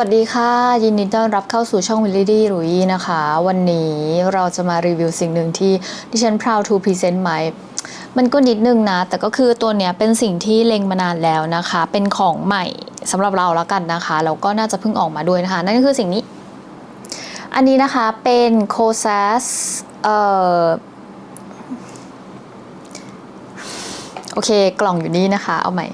สวัสดีค่ะ ยินดีต้อนรับเข้าสู่ช่องวิลลี่ดีรุยนะคะ วันนี้เราจะมารีวิวสิ่งหนึ่งที่ดิฉัน proud to present ไหมมันก็นิดนึงนะ แต่ก็คือตัวเนี้ยเป็นสิ่งที่เล็งมานานแล้วนะคะ เป็นของใหม่สำหรับเราแล้วกันนะคะ แล้วก็น่าจะเพิ่งออกมาด้วยนะคะ นั่นก็คือสิ่งนี้ อันนี้นะคะเป็น c o s a s เอ่อโอเค กล่องอยู่นี่นะคะ เอาใหม่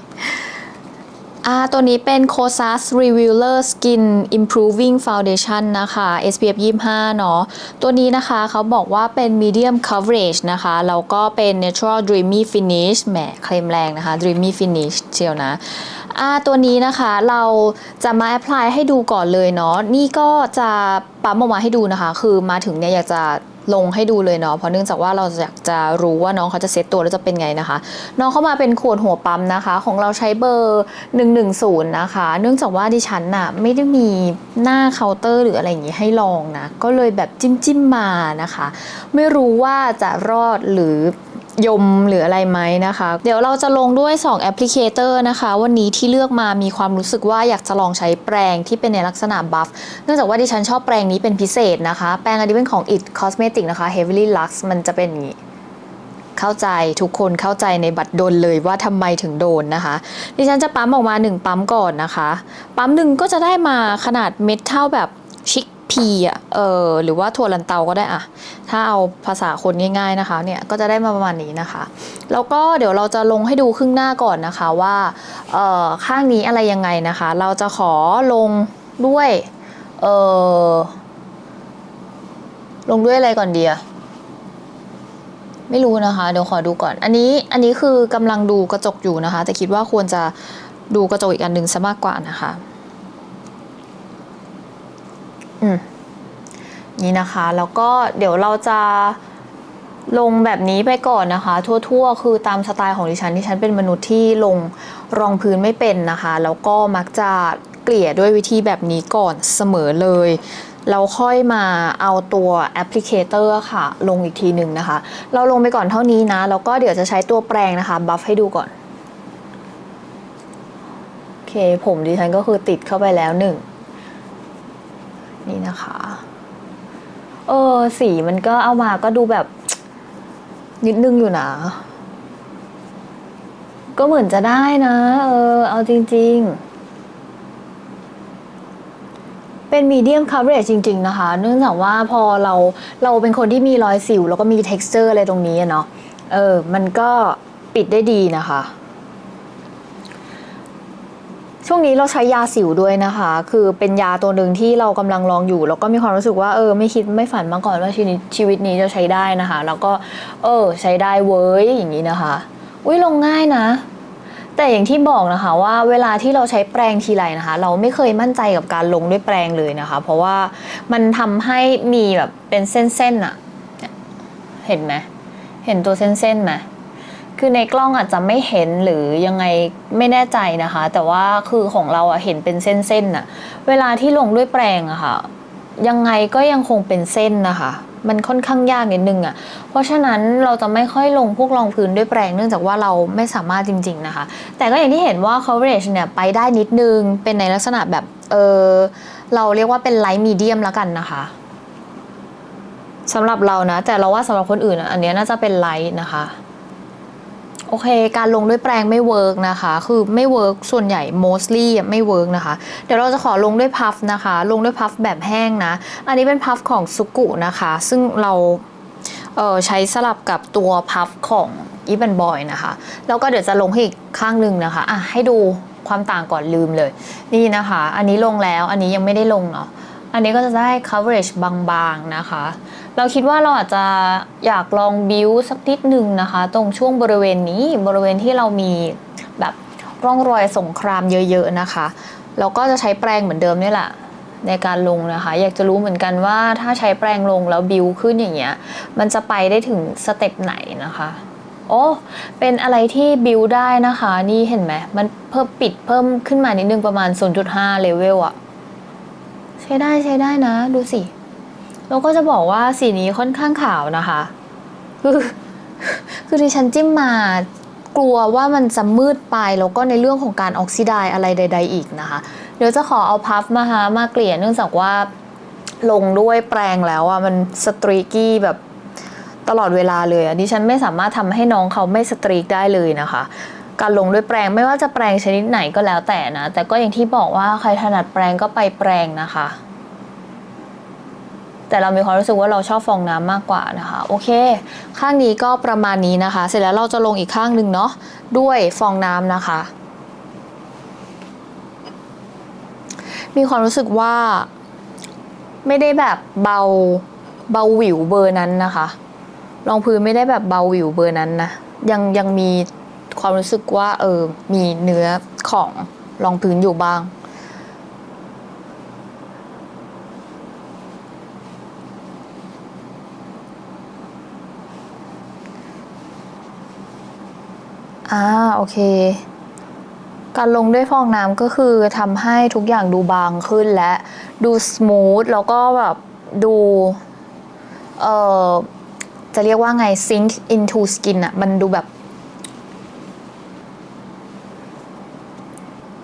อ่าตัวนี้เป็น Cosas Revealer Skin Improving Foundation นะคะ SPF 25 เนาะ ตัวนี้นะคะเขาบอกว่าเป็น medium coverage นะคะ แล้วก็เป็น natural dreamy finish แหมเคลมแรงนะคะ dreamy finish เชียวนะอ่าตัวนี้นะคะเราจะมา apply ให้ดูก่อนเลยเนาะ นี่ก็จะปั๊มออกมาให้ดูนะคะ คือมาถึงเนี่ยอยากจะ ลงให้ดูเลยเนาะเพราะเนื่องจากว่าเราอยากจะรู้ว่าน้องเขาจะเซตตัวแล้วจะเป็นไงนะคะ น้องเข้ามาเป็นขวดหัวปั๊มนะคะ ของเราใช้เบอร์ 110 นะคะ เนื่องจากว่าดิฉันน่ะไม่ได้มีหน้าเคาน์เตอร์หรืออะไรอย่างงี้ให้ลองนะก็เลยแบบจิ้มจิ้มมานะคะ ไม่รู้ว่าจะรอดหรือ ยมหรืออะไรไหมนะคะ เดี๋ยวเราจะลงด้วย 2 แอปพลิเคเตอร์นะคะ วันนี้ที่เลือกมามีความรู้สึกว่าอยากจะลองใช้แปรงที่เป็นในลักษณะบัฟเนื่องจากว่าดิฉันชอบแปรงนี้เป็นพิเศษนะคะ แปรงอันนี้เป็นของ It Cosmetic นะคะ Heavily Lux มันจะเป็นอย่างนี้เข้าใจทุกคนเข้าใจในบัตรโดนเลยว่าทำไมถึงโดนนะคะ ดิฉันจะปั๊มออกมา 1 ปั๊มก่อนนะคะ ปั๊มหนึ่งก็จะได้มาขนาดเม็ดเท่าแบบชิค พีอะ เออ หรือว่าถั่วลันเตาก็ได้อะถ้าเอาภาษาคนง่ายๆนะคะ เนี่ย ก็จะได้มาประมาณนี้นะคะ แล้วก็เดี๋ยวเราจะลงให้ดูครึ่งหน้าก่อนนะคะว่า เอ่อ ข้างนี้อะไรยังไงนะคะ เราจะขอลงด้วย เออลงด้วยอะไรก่อนดีอะไม่รู้นะคะ เดี๋ยวขอดูก่อน อันนี้ อันนี้คือกำลังดูกระจกอยู่นะคะ แต่คิดว่าควรจะดูกระจกอีกอันหนึ่งซะมากกว่านะคะ นี่นะคะ แล้วก็เดี๋ยวเราจะลงแบบนี้ไปก่อนนะคะ ทั่วๆ คือตามสไตล์ของดิฉันดิฉันเป็นมนุษย์ที่ลงรองพื้นไม่เป็นนะคะ แล้วก็มักจะเกลี่ยด้วยวิธีแบบนี้ก่อนเสมอเลยเราค่อยมาเอาตัวแอปพลิเคเตอร์ค่ะ ลงอีกทีหนึ่งนะคะ เราลงไปก่อนเท่านี้นะ แล้วก็เดี๋ยวจะใช้ตัวแปรงนะคะ บัฟให้ดูก่อน โอเค ผมดิฉันก็คือติดเข้าไปแล้วหนึ่ง นี่นะคะเออสีมันก็เอามาก็ดูแบบ นิดนึงอยู่นะ ก็เหมือนจะได้นะ เออ เอาจริง ๆ เป็นมีเดียม coverage จริง ๆ นะคะ เนื่องจากว่าพอเราเราเป็นคนที่มีรอยสิว แล้วก็มี texture อะไรตรงนี้เนาะเออ มันก็ปิดได้ดีนะคะ ช่วงนี้เราใช้ยาสิวด้วยนะคะ คือเป็นยาตัวหนึ่งที่เรากำลังลองอยู่ แล้วก็มีความรู้สึกว่าเออไม่คิดไม่ฝันมาก่อนว่าชีวิตชีวิตนี้จะใช้ได้นะคะ แล้วก็เออใช้ได้เว้ยอย่างนี้นะคะ อุ้ยลงง่ายนะ แต่อย่างที่บอกนะคะว่าเวลาที่เราใช้แปรงทีไรนะคะ เราไม่เคยมั่นใจกับการลงด้วยแปรงเลยนะคะ เพราะว่ามันทำให้มีแบบเป็นเส้นๆอะเนี่ยเห็นไหมเห็นตัวเส้นๆไหม คือในกล้องอาจจะไม่เห็นหรือยังไงไม่แน่ใจนะคะ แต่ว่าคือของเราอะเห็นเป็นเส้นๆน่ะ เวลาที่ลงด้วยแปรงอะค่ะ ยังไงก็ยังคงเป็นเส้นนะคะ มันค่อนข้างยากนิดนึงอะเพราะฉะนั้นเราจะไม่ค่อยลงพวกรองพื้นด้วยแปรงเนื่องจากว่าเราไม่สามารถจริง ๆนะคะ แต่ก็อย่างที่เห็นว่า coverage เนี่ยไปได้นิดนึง เป็นในลักษณะแบบเออเราเรียกว่าเป็น light medium แล้วกันนะคะสำหรับเรานะ แต่เราว่าสำหรับคนอื่นอะอันเนี้ยน่าจะเป็น light นะคะ โอเค การลงด้วยแปรงไม่เวิร์กนะคะ คือไม่เวิร์กส่วนใหญ่ mostly ไม่เวิร์กนะคะ เดี๋ยวเราจะขอลงด้วยพัฟนะคะ ลงด้วยพัฟแบบแห้งนะ อันนี้เป็นพัฟของซุกุนะคะ ซึ่งเราเใช้สลับกับตัวพัฟของอีบันบอยนะคะ แล้วก็เดี๋ยวจะลงให้อีกข้างหนึ่งนะคะ อะ ให้ดูความต่างก่อนลืมเลย นี่นะคะ อันนี้ลงแล้ว อันนี้ยังไม่ได้ลงเนาะ อันนี้ก็จะได้ coverage บางๆนะคะ เราคิดว่าเราอาจจะอยากลองบิวสักนิดหนึ่งนะคะ ตรงช่วงบริเวณนี้บริเวณที่เรามีแบบร่องรอยสงครามเยอะๆนะคะ เราก็จะใช้แปรงเหมือนเดิมนี่แหละในการลงนะคะ อยากจะรู้เหมือนกันว่าถ้าใช้แปรงลงแล้วบิวขึ้นอย่างเงี้ยมันจะไปได้ถึงสเต็ปไหนนะคะโอ้เป็นอะไรที่บิวได้นะคะ นี่เห็นไหมมันเพิ่มปิดเพิ่มขึ้นมานิดนึงประมาณ 0.5เลเวลอะใช้ได้ใช้ได้นะ ดูสิ แล้วก็จะบอกว่าสีนี้ค่อนข้างขาวนะคะคือคือดิฉันจิ้มมากลัวว่ามันจะมืดไปแล้วก็ในเรื่องของการออกซิไดอะไรใด ๆ อีกนะคะ เดี๋ยวจะขอเอาพัฟมาฮะมาเกลี่ยเนื่องจากว่าลงด้วยแปรงแล้วอะมันสตรีกี้แบบตลอดเวลาเลยอะดิฉันไม่สามารถทำให้น้องเขาไม่สตรีกได้เลยนะคะ การลงด้วยแปรงไม่ว่าจะแปรงชนิดไหนก็แล้วแต่นะ แต่ก็อย่างที่บอกว่าใครถนัดแปรงก็ไปแปรงนะคะ แต่เรามีความรู้สึกว่าเราชอบฟองน้ำมากกว่านะคะ โอเค ข้างนี้ก็ประมาณนี้นะคะ เสร็จแล้วเราจะลงอีกข้างหนึ่งเนาะด้วยฟองน้ำนะคะ มีความรู้สึกว่า ไม่ได้แบบเบาเบาหวิวเบอร์นั้นนะคะรองพื้นไม่ได้แบบเบาหวิวเบอร์นั้นนะยังยังมีความรู้สึกว่าเออมีเนื้อของรองพื้นอยู่บ้าง อ่าโอเค การลงด้วยฟองน้ำก็คือทำให้ทุกอย่างดูบางขึ้นและดูส ooth แล้วก็แบบดู เอ่อ จะเรียกว่าไง sink into skin อะมันดูแบบ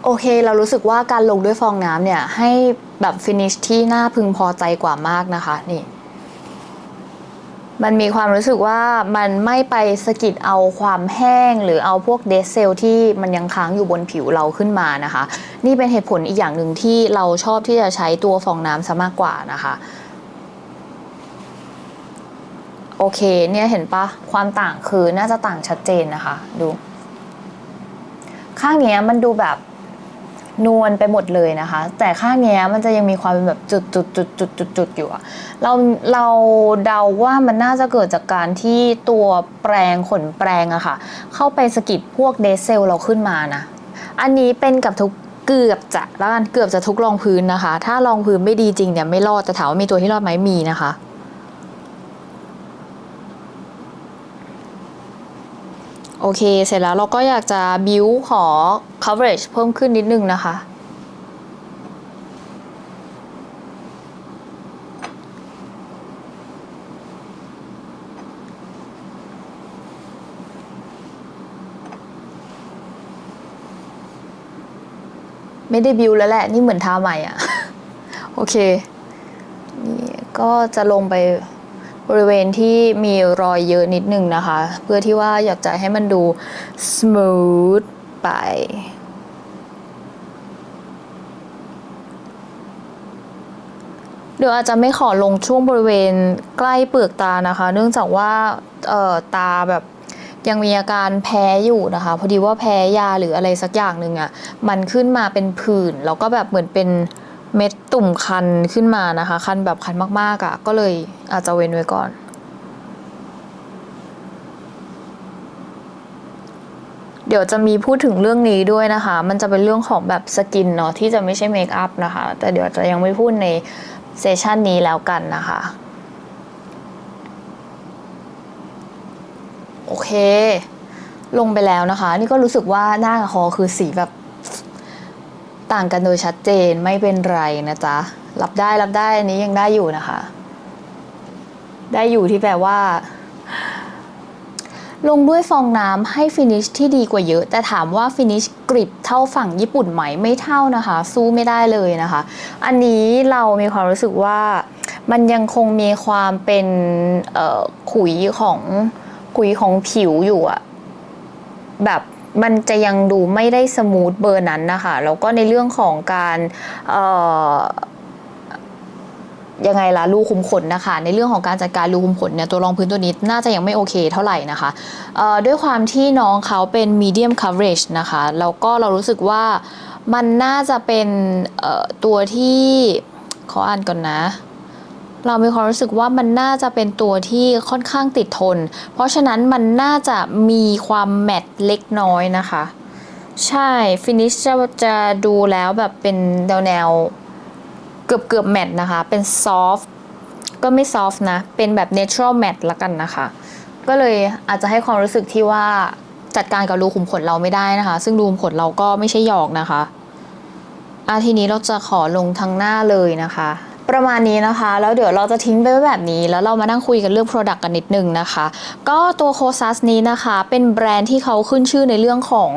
โอเค เรารู้สึกว่าการลงด้วยฟองน้ำเนี่ย ให้แบบ finish ที่น่าพึงพอใจกว่ามากนะคะ นี่ มันมีความรู้สึกว่ามันไม่ไปสะกิดเอาความแห้ง หรือเอาพวกเดซเซลที่มันยังค้างอยู่บนผิวเราขึ้นมานะคะ นี่เป็นเหตุผลอีกอย่างหนึ่งที่เราชอบที่จะใช้ตัวฟองน้ำซะมากกว่านะคะโอเคเนี่ยเห็นปะความต่างคือน่าจะต่างชัดเจนนะคะ ดู ข้างเนี้ยมันดูแบบ นวลไปหมดเลยนะคะ แต่ข้างเนี้ยมันจะยังมีความเป็นแบบจุดจุดจุดจุดจุดจุดอยู่อะเราเราเดาว่ามันน่าจะเกิดจากการที่ตัวแปรงขนแปรงอะค่ะ เข้าไปสกิดพวกเดซเซลเราขึ้นมานะ อันนี้เป็นกับทุกเกือบจะแล้วกันเกือบจะทุกรองพื้นนะคะ ถ้ารองพื้นไม่ดีจริงเนี่ยไม่รอดแต่ถามว่ามีตัวที่รอดไหมมีนะคะ โอเค เสร็จแล้วเราก็อยากจะบิวขอ coverage เพิ่มขึ้นนิดนึงนะคะ ไม่ได้บิวแล้วแหละ นี่เหมือนทาใหม่อะ โอเค นี่ก็จะลงไป บริเวณที่มีรอยเยอะนิดนึงนะคะ เพื่อที่ว่าอยากจะให้มันดู smooth ไป เดี๋ยวอาจจะไม่ขอลงช่วงบริเวณใกล้เปลือกตานะคะ เนื่องจากว่าตาแบบยังมีอาการแพ้อยู่นะคะ พอดีว่าแพ้ยาหรืออะไรสักอย่างหนึ่งอะ่ะ มันขึ้นมาเป็นผื่นแล้วก็แบบเหมือนเป็น เม็ดตุ่มคันขึ้นมานะคะ คันแบบคันมากๆอะ่ะ ก็เลยอาจจะเว้นไว้ก่อน เดี๋ยวจะมีพูดถึงเรื่องนี้ด้วยนะคะ มันจะเป็นเรื่องของแบบสกินเนาะที่จะไม่ใช่เมคอัพนะคะ แต่เดี๋ยวจะยังไม่พูดในเซสชันนี้แล้วกันนะคะ โอเค ลงไปแล้วนะคะ นี่ก็รู้สึกว่าหน้ากับคอคือสีแบบ ต่างกันโดยชัดเจนไม่เป็นไรนะจ๊ะ รับได้รับได้อันนี้ยังได้อยู่นะคะ ได้อยู่ที่แปลว่า ลงด้วยฟองน้ำให้ฟินิชที่ดีกว่าเยอะ แต่ถามว่าฟินิชกริบเท่าฝั่งญี่ปุ่นไหมไม่เท่านะคะ สู้ไม่ได้เลยนะคะ อันนี้เรามีความรู้สึกว่ามันยังคงมีความเป็นขุยของขุยของผิวอยู่อะแบบ มันจะยังดูไม่ได้สมูทเบอร์นั้นนะคะแล้วก็ในเรื่องของการยังไงล่ะรูขุมขนนะคะ ในเรื่องของการจัดการรูขุมขนเนี่ยตัวรองพื้นตัวนี้น่าจะยังไม่โอเคเท่าไหร่นะคะด้วยความที่น้องเขาเป็น medium coverage นะคะแล้วก็เรารู้สึกว่ามันน่าจะเป็นตัวที่ขออ่านก่อนนะ เรามีความรู้สึกว่ามันน่าจะเป็นตัวที่ค่อนข้างติดทน เพราะฉะนั้นมันน่าจะมีความแมตต์เล็กน้อยนะคะ ใช่ฟินิชจะจะดูแล้วแบบเป็นแนวแนวเกือบเกือบแมตต์นะคะ เป็นซอฟก็ไม่ซอฟนะ เป็นแบบ natural matte ละกันนะคะ ก็เลยอาจจะให้ความรู้สึกที่ว่าจัดการกับรูขุมขนเราไม่ได้นะคะ ซึ่งรูขุมขนเราก็ไม่ใช่หยอกนะคะอาทีนี้เราจะขอลงทางหน้าเลยนะคะ ประมาณนี้นะคะ แล้วเดี๋ยวเราจะทิ้งไปไว้แบบนี้ แล้วเรามานั่งคุยกันเรื่อง Product กันนิดนึงนะคะ ก็ตัวโคซัสนี้นะคะ เป็นแบรนด์ที่เขาขึ้นชื่อในเรื่องของ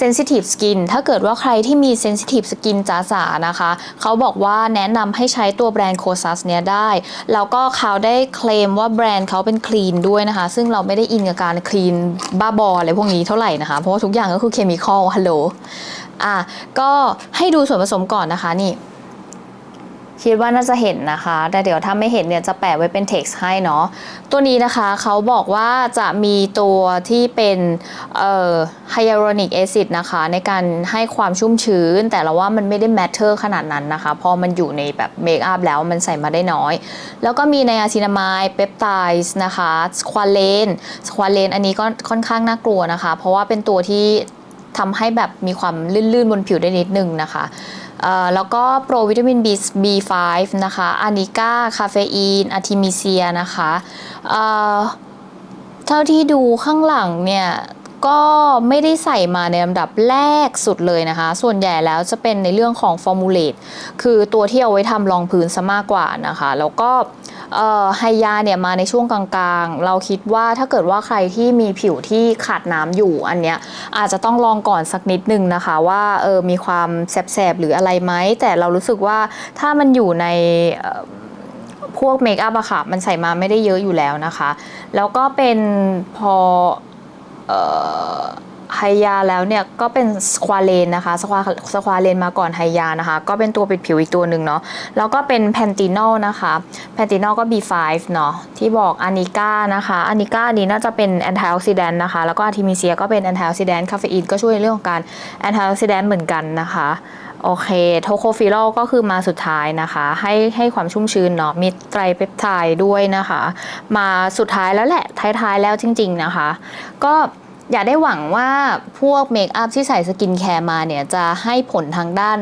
Sensitive Skin ถ้าเกิดว่าใครที่มี Sensitive Skin จ๋าๆนะคะ เขาบอกว่าแนะนำให้ใช้ตัวแบรนด์โคซัสเนี้ยได้ แล้วก็เขาได้เคลมว่าแบรนด์เขาเป็นคลีนด้วยนะคะ ซึ่งเราไม่ได้อินกับการคลีนบ้าบออะไรพวกนี้เท่าไหร่นะคะ เพราะว่าทุกอย่างก็คือเคมีคอลฮัลโหลอะก็ให้ดูส่วนผสมก่อนนะคะนี่ คิดว่าน่าจะเห็นนะคะ แต่เดี๋ยวถ้าไม่เห็นเนี่ยจะแปะไว้เป็น text ให้เนาะ ตัวนี้นะคะเขาบอกว่าจะมีตัวที่เป็นเอ่อ hyaluronic acid นะคะ ในการให้ความชุ่มชื้น แต่เราว่ามันไม่ได้ matter ขนาดนั้นนะคะ พอมันอยู่ในแบบเมคอัพแล้วมันใส่มาได้น้อย แล้วก็มีไนอาซินามายเปปไทด์นะคะสควาเลนสควาเลนอันนี้ก็ค่อนข้างน่ากลัวนะคะ เพราะว่าเป็นตัวที่ทำให้แบบมีความลื่นๆบนผิวได้นิดนึงนะคะ แล้วก็โปรวิตามิน B B5 นะคะอานิก้า คาเฟอีนอะทิมิเซียนะคะเอ่อเท่าที่ดูข้างหลังเนี่ยก็ไม่ได้ใส่มาในลำดับแรกสุดเลยนะคะ ส่วนใหญ่แล้วจะเป็นในเรื่องของฟอร์มูลเลตคือตัวที่เอาไว้ทำรองพื้นซะมากกว่านะคะ แล้วก็ ไฮยาเนี่ยมาในช่วงกลางๆ เราคิดว่าถ้าเกิดว่าใครที่มีผิวที่ขาดน้ำอยู่อันเนี้ยอาจจะต้องลองก่อนสักนิดนึงนะคะว่าเออมีความแสบๆหรืออะไรไหมแต่เรารู้สึกว่าถ้ามันอยู่ในพวกเมคอัพอะค่ะมันใส่มาไม่ได้เยอะอยู่แล้วนะคะ แล้วก็เป็นพอเออ ไฮยาแล้วเนี่ยก็เป็นสควาเลนนะคะสควาสควาเลนมาก่อนไฮยานะคะ ก็เป็นตัวปิดผิวอีกตัวหนึ่งเนาะแล้วก็เป็นแพนตินอลนะคะแพนตินอลก็ B5 เนาะที่บอกอานิก้านะคะอานิก้านี้น่าจะเป็นแอนตี้ออกซิแดนต์นะคะแล้วก็อาร์ทิมิเซียก็เป็นแอนตี้ออกซิแดนต์คาเฟอีนก็ช่วยเรื่องของการแอนตี้ออกซิแดนต์เหมือนกันนะคะโอเค โทโคฟิลก็คือมาสุดท้ายนะคะ ให้ให้ความชุ่มชื้นเนาะ มีไตรเปปไทด์ด้วยนะคะ มาสุดท้ายแล้วแหละ ท้ายๆแล้วจริง ๆนะคะ ก็ อย่าได้หวังว่าพวกเมคอัพที่ใส่สกินแคร์มาเนี่ยจะให้ผลทางด้าน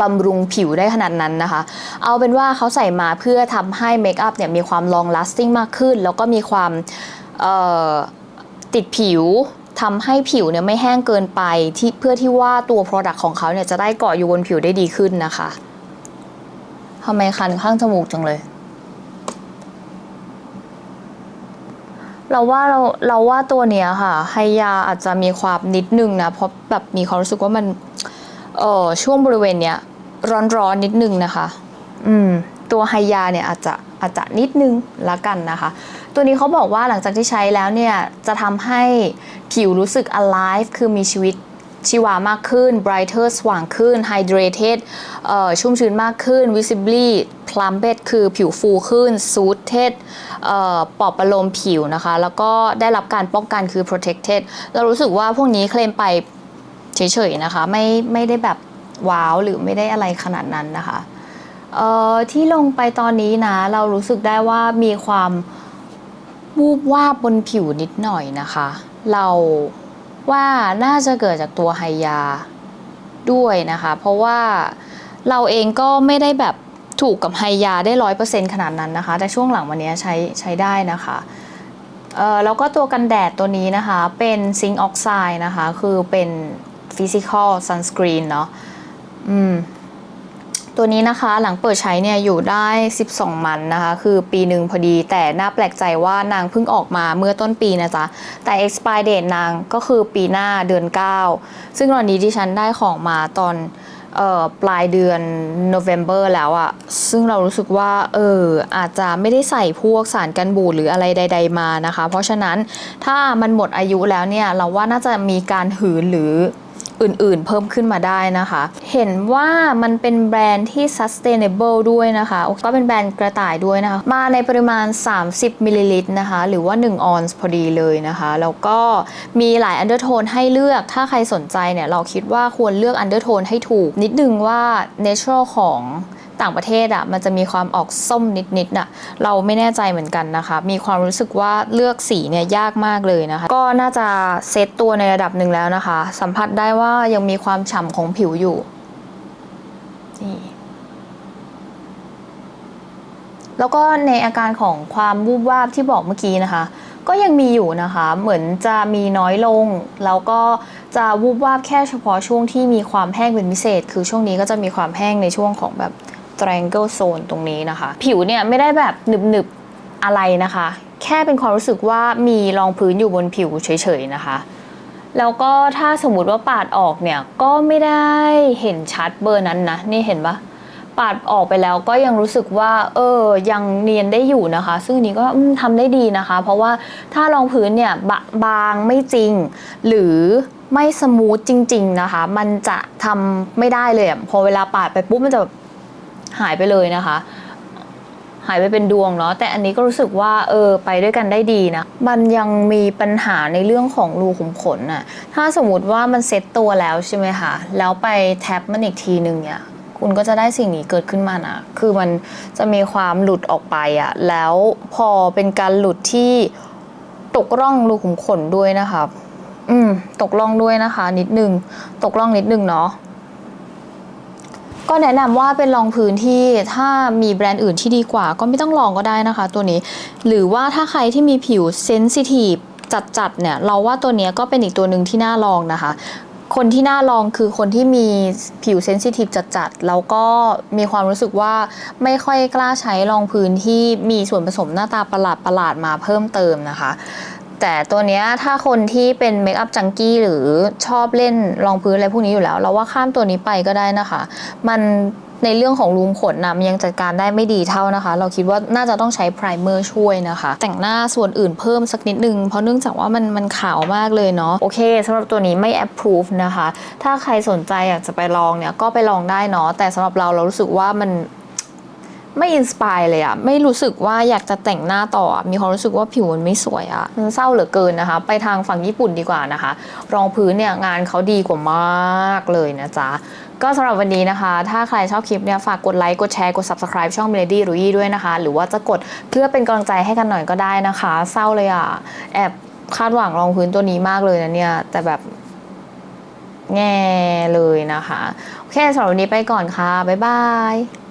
บำรุงผิวได้ขนาดนั้นนะคะ เอาเป็นว่าเขาใส่มาเพื่อทำให้เมคอัพเนี่ยมีความ long lasting มากขึ้น แล้วก็มีความติดผิวทำให้ผิวเนี่ยไม่แห้งเกินไปที่เพื่อที่ว่าตัว Product ของเขาเนี่ยจะได้เกาะอยู่บนผิวได้ดีขึ้นนะคะทำไมคันข้างจมูกจังเลย เราว่าเราเราว่าตัวเนี้ยค่ะไฮยาอาจจะมีความนิดนึงนะเพราะแบบมีความรู้สึกว่ามันเออช่วงบริเวณเนี้ยร้อนร้อนิดนึงนะคะ อืม ตัวไฮยาเนี่ยอาจจะอาจจะนิดนึงละกันนะคะ ตัวนี้เขาบอกว่าหลังจากที่ใช้แล้วเนี่ยจะทำให้ผิวรู้สึก alive คือมีชีวิต ชีวามากขึ้น brighter สว่างขึ้น hydrated เอ่อชุ่มชื้นมากขึ้น visibly plumped คือผิวฟูขึ้น soothed เอ่อปลอบประโลมผิวนะคะ แล้วก็ได้รับการป้องกันคือ protected เรารู้สึกว่าพวกนี้เคลมไปเฉยๆนะคะ ไม่ไม่ได้แบบว้าวหรือไม่ได้อะไรขนาดนั้นนะคะที่ลงไปตอนนี้นะ เรารู้สึกได้ว่ามีความวูบวาบบนผิวนิดหน่อยนะคะ เรา ว่าน่าจะเกิดจากตัวไฮยาด้วยนะคะ เพราะว่าเราเองก็ไม่ได้แบบถูกกับไฮยาได้ร้อยเปอร์เซ็นต์ขนาดนั้นนะคะ แต่ช่วงหลังวันนี้ใช้ใช้ได้นะคะเออแล้วก็ตัวกันแดดตัวนี้นะคะ เป็นซิงค์ออกไซด์นะคะ คือเป็นฟิสิกอลซันสกรีนเนาะอืม ตัวนี้นะคะหลังเปิดใช้เนี่ยอยู่ได้ 12 มันนะคะ คือปีหนึ่งพอดี แต่น่าแปลกใจว่านางเพิ่งออกมาเมื่อต้นปีนะจ๊ะ แต่ expire date นางก็คือปีหน้าเดือน 9 ซึ่งตอนนี้ที่ฉันได้ของมาตอนเอ่อปลายเดือน November แล้วอะซึ่งเรารู้สึกว่าเอออาจจะไม่ได้ใส่พวกสารกันบูดหรืออะไรใด ๆมานะคะ เพราะฉะนั้นถ้ามันหมดอายุแล้วเนี่ย เราว่าน่าจะมีการหืนหรือ อื่นๆ เพิ่มขึ้นมาได้นะคะ เห็นว่ามันเป็นแบรนด์ที่ sustainable ด้วยนะคะ ก็เป็นแบรนด์กระต่ายด้วยนะคะ มาในปริมาณ 30มิลลิลิตรนะคะ หรือว่า 1 ออนซ์พอดีเลยนะคะ แล้วก็มีหลายอันเดอร์โทนให้เลือก ถ้าใครสนใจเนี่ย เราคิดว่าควรเลือกอันเดอร์โทนให้ถูก นิดนึงว่า natural ของ ต่างประเทศอะ่ะมันจะมีความออกส้มนิดๆน่ะเราไม่แน่ใจเหมือนกันนะคะ มีความรู้สึกว่าเลือกสีเนี่ยยากมากเลยนะคะ ก็น่าจะเซตตัวในระดับหนึ่งแล้วนะคะ สัมผัสได้ว่ายังมีความฉ่ำของผิวอยู่นี่แล้วก็ในอาการของความวูบวาบที่บอกเมื่อกี้นะคะ ก็ยังมีอยู่นะคะ เหมือนจะมีน้อยลง แล้วก็จะวูบวาบแค่เฉพาะช่วงที่มีความแห้งเป็นพิเศษ คือช่วงนี้ก็จะมีความแห้งในช่วงของแบบ triangle zone ตรงนี้นะคะ ผิวเนี่ยไม่ได้แบบหนึบๆอะไรนะคะ แค่เป็นความรู้สึกว่ามีรองพื้นอยู่บนผิวเฉยๆนะคะ แล้วก็ถ้าสมมติว่าปาดออกเนี่ย ก็ไม่ได้เห็นชัดเบอร์นั้นนะ นี่เห็นปะปาดออกไปแล้วก็ยังรู้สึกว่า เออ ยังเนียนได้อยู่นะคะ ซึ่งอันนี้ก็อืมทำได้ดีนะคะ เพราะว่าถ้ารองพื้นเนี่ยบะบางไม่จริง หรือไม่สมูทจริง ๆนะคะ มันจะทำไม่ได้เลยพอเวลาปาดไปปุ๊บมันจะแบบ หายไปเลยนะคะ หายไปเป็นดวงเนาะแต่อันนี้ก็รู้สึกว่าเออไปด้วยกันได้ดีนะมันยังมีปัญหาในเรื่องของรูขุมขนน่ะถ้าสมมติว่ามันเซ็ตตัวแล้วใช่ไหมคะแล้วไปแท็บมันอีกทีหนึ่งเนี่ยคุณก็จะได้สิ่งนี้เกิดขึ้นมานะ คือมันจะมีความหลุดออกไปอะแล้วพอเป็นการหลุดที่ตกร่องรูขุมขนด้วยนะคะ อืม ตกร่องด้วยนะคะ นิดนึง ตกร่องนิดนึงเนาะ ก็แนะนำว่าเป็นรองพื้นที่ถ้ามีแบรนด์อื่นที่ดีกว่า ก็ไม่ต้องลองก็ได้นะคะ ตัวนี้ หรือว่าถ้าใครที่มีผิวเซนซิทีฟจัดๆเนี่ยเราว่าตัวนี้ก็เป็นอีกตัวหนึ่งที่น่าลองนะคะ คนที่น่าลองคือคนที่มีผิวเซนซิทีฟจัดๆแล้วก็มีความรู้สึกว่าไม่ค่อยกล้าใช้รองพื้นที่มีส่วนผสมหน้าตาประหลาดประหลาดๆมาเพิ่มเติมนะคะ แต่ตัวเนี้ยถ้าคนที่เป็นเมคอัพจังกี้หรือชอบเล่นรองพื้นอะไรพวกนี้อยู่แล้ว เราว่าข้ามตัวนี้ไปก็ได้นะคะ มันในเรื่องของรูมขนนะมันยังจัดการได้ไม่ดีเท่านะคะ เราคิดว่าน่าจะต้องใช้ไพรเมอร์ช่วยนะคะ แต่งหน้าส่วนอื่นเพิ่มสักนิดนึง เพราะเนื่องจากว่ามันมันขาวมากเลยเนาะโอเคสำหรับตัวนี้ไม่ approve นะคะ ถ้าใครสนใจอยากจะไปลองเนี่ยก็ไปลองได้เนาะแต่สำหรับเราเรารู้สึกว่ามัน ไม่อินสปายเลยอะไม่รู้สึกว่าอยากจะแต่งหน้าต่อ มีความรู้สึกว่าผิวมันไม่สวยอะมันเศร้าเหลือเกินนะคะ ไปทางฝั่งญี่ปุ่นดีกว่านะคะ รองพื้นเนี่ยงานเขาดีกว่ามากเลยนะจ๊ะ ก็สำหรับวันนี้นะคะ ถ้าใครชอบคลิปเนี่ยฝากกดไลค์ กดแชร์ กด subscribe ช่อง Melody รุยด้วยนะคะ หรือว่าจะกดเพื่อเป็นกำลังใจให้กันหน่อยก็ได้นะคะ เศร้าเลยอะแอบคาดหวังรองพื้นตัวนี้มากเลยนะเนี่ย แต่แบบแง่เลยนะคะ โอเคสำหรับวันนี้ไปก่อนค่ะ บ๊ายบาย